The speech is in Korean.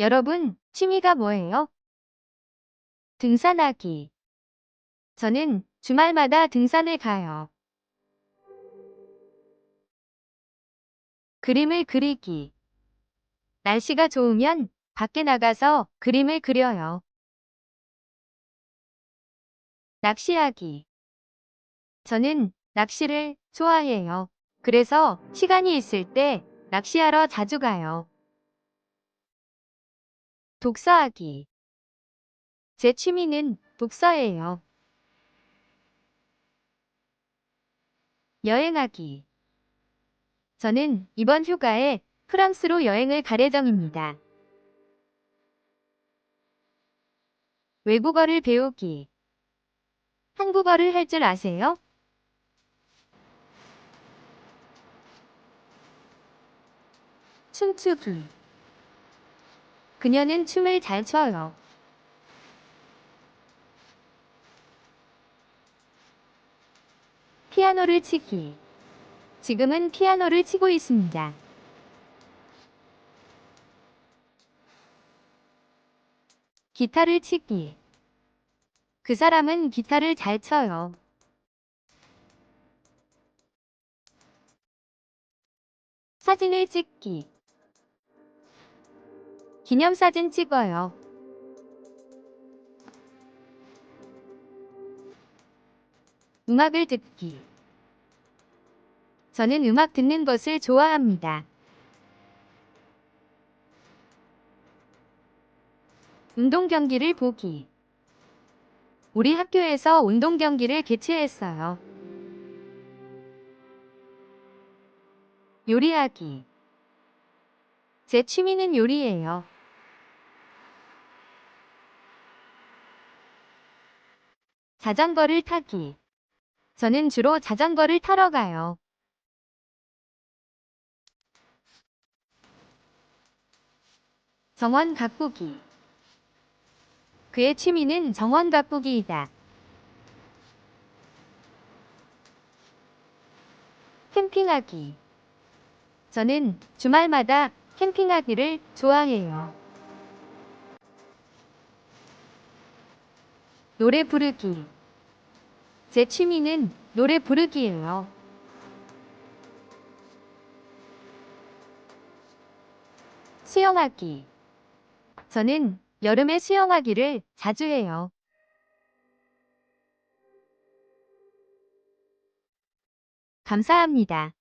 여러분, 취미가 뭐예요? 등산하기. 저는 주말마다 등산을 가요. 그림을 그리기. 날씨가 좋으면 밖에 나가서 그림을 그려요. 낚시하기. 저는 낚시를 좋아해요. 그래서 시간이 있을 때 낚시하러 자주 가요. 독서하기. 제 취미는 독서예요. 여행하기. 저는 이번 휴가에 프랑스로 여행을 갈 예정입니다. 외국어를 배우기. 한국어를 할 줄 아세요? 춤추기. 그녀는 춤을 잘 춰요. 피아노를 치기. 지금은 피아노를 치고 있습니다. 기타를 치기. 그 사람은 기타를 잘 쳐요. 사진을 찍기. 기념사진 찍어요. 음악을 듣기. 저는 음악 듣는 것을 좋아합니다. 운동 경기를 보기. 우리 학교에서 운동 경기를 개최했어요. 요리하기. 제 취미는 요리예요. 자전거를 타기. 저는 주로 자전거를 타러 가요. 정원 가꾸기. 그의 취미는 정원 가꾸기이다. 캠핑하기. 저는 주말마다 캠핑하기를 좋아해요. 노래 부르기. 제 취미는 노래 부르기예요. 수영하기. 저는 여름에 수영하기를 자주 해요. 감사합니다.